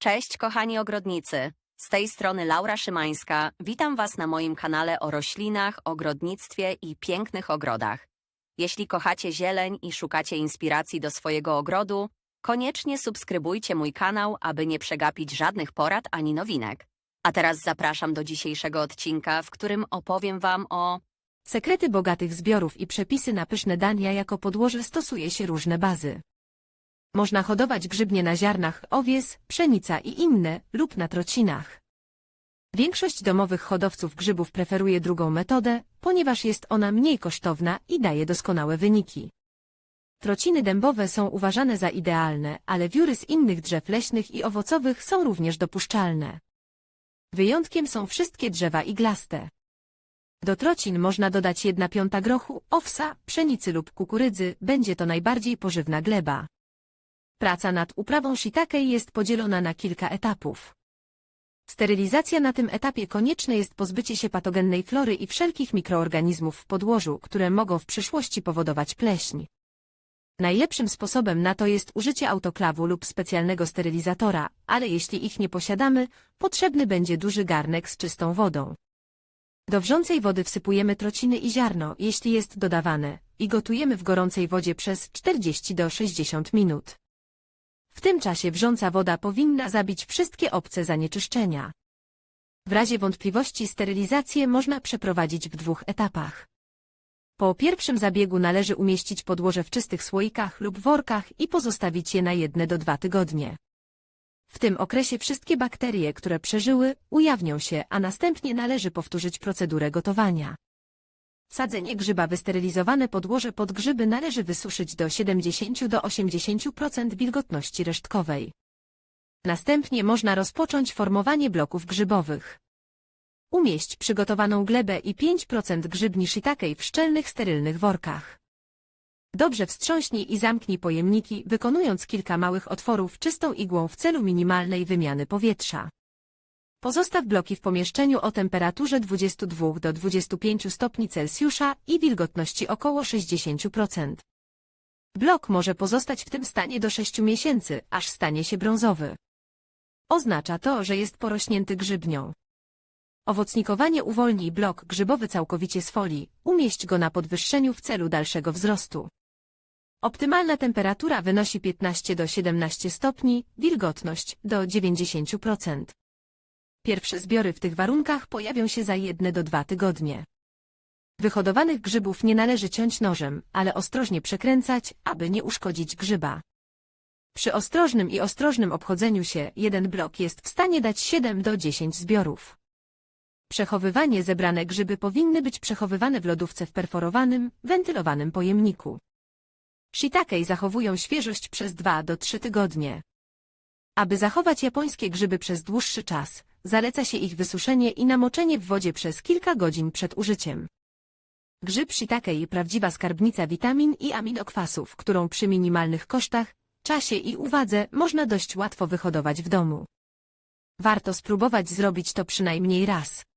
Cześć kochani ogrodnicy. Z tej strony Laura Szymańska. Witam Was na moim kanale o roślinach, ogrodnictwie i pięknych ogrodach. Jeśli kochacie zieleń i szukacie inspiracji do swojego ogrodu, koniecznie subskrybujcie mój kanał, aby nie przegapić żadnych porad ani nowinek. A teraz zapraszam do dzisiejszego odcinka, w którym opowiem Wam o Sekrety bogatych zbiorów i przepisy na pyszne dania jako podłoże stosuje się różne bazy. Można hodować grzybnie na ziarnach, owies, pszenica i inne, lub na trocinach. Większość domowych hodowców grzybów preferuje drugą metodę, ponieważ jest ona mniej kosztowna i daje doskonałe wyniki. Trociny dębowe są uważane za idealne, ale wióry z innych drzew leśnych i owocowych są również dopuszczalne. Wyjątkiem są wszystkie drzewa iglaste. Do trocin można dodać jedna piąta grochu, owsa, pszenicy lub kukurydzy, będzie to najbardziej pożywna gleba. Praca nad uprawą shiitake jest podzielona na kilka etapów. Sterylizacja na tym etapie konieczne jest pozbycie się patogennej flory i wszelkich mikroorganizmów w podłożu, które mogą w przyszłości powodować pleśń. Najlepszym sposobem na to jest użycie autoklawu lub specjalnego sterylizatora, ale jeśli ich nie posiadamy, potrzebny będzie duży garnek z czystą wodą. Do wrzącej wody wsypujemy trociny i ziarno, jeśli jest dodawane, i gotujemy w gorącej wodzie przez 40 do 60 minut. W tym czasie wrząca woda powinna zabić wszystkie obce zanieczyszczenia. W razie wątpliwości sterylizację można przeprowadzić w dwóch etapach. Po pierwszym zabiegu należy umieścić podłoże w czystych słoikach lub workach i pozostawić je na jedne do dwa tygodnie. W tym okresie wszystkie bakterie, które przeżyły, ujawnią się, a następnie należy powtórzyć procedurę gotowania. Sadzenie grzyba wysterylizowane podłoże pod grzyby należy wysuszyć do 70 do 80% wilgotności resztkowej. Następnie można rozpocząć formowanie bloków grzybowych. Umieść przygotowaną glebę i 5% grzybni shiitake w szczelnych, sterylnych workach. Dobrze wstrząśnij i zamknij pojemniki, wykonując kilka małych otworów czystą igłą w celu minimalnej wymiany powietrza. Pozostaw bloki w pomieszczeniu o temperaturze 22 do 25 stopni Celsjusza i wilgotności około 60%. Blok może pozostać w tym stanie do 6 miesięcy, aż stanie się brązowy. Oznacza to, że jest porośnięty grzybnią. Owocnikowanie uwolni blok grzybowy całkowicie z folii, umieść go na podwyższeniu w celu dalszego wzrostu. Optymalna temperatura wynosi 15 do 17 stopni, wilgotność do 90%. Pierwsze zbiory w tych warunkach pojawią się za jedne do dwa tygodnie. Wyhodowanych grzybów nie należy ciąć nożem, ale ostrożnie przekręcać, aby nie uszkodzić grzyba. Przy ostrożnym i ostrożnym obchodzeniu się jeden blok jest w stanie dać 7 do 10 zbiorów. Przechowywanie zebrane grzyby powinny być przechowywane w lodówce w perforowanym, wentylowanym pojemniku. Shiitake zachowują świeżość przez 2 do 3 tygodnie. Aby zachować japońskie grzyby przez dłuższy czas, zaleca się ich wysuszenie i namoczenie w wodzie przez kilka godzin przed użyciem. Grzyb shiitake prawdziwa skarbnica witamin i aminokwasów, którą przy minimalnych kosztach, czasie i uwadze można dość łatwo wyhodować w domu. Warto spróbować zrobić to przynajmniej raz.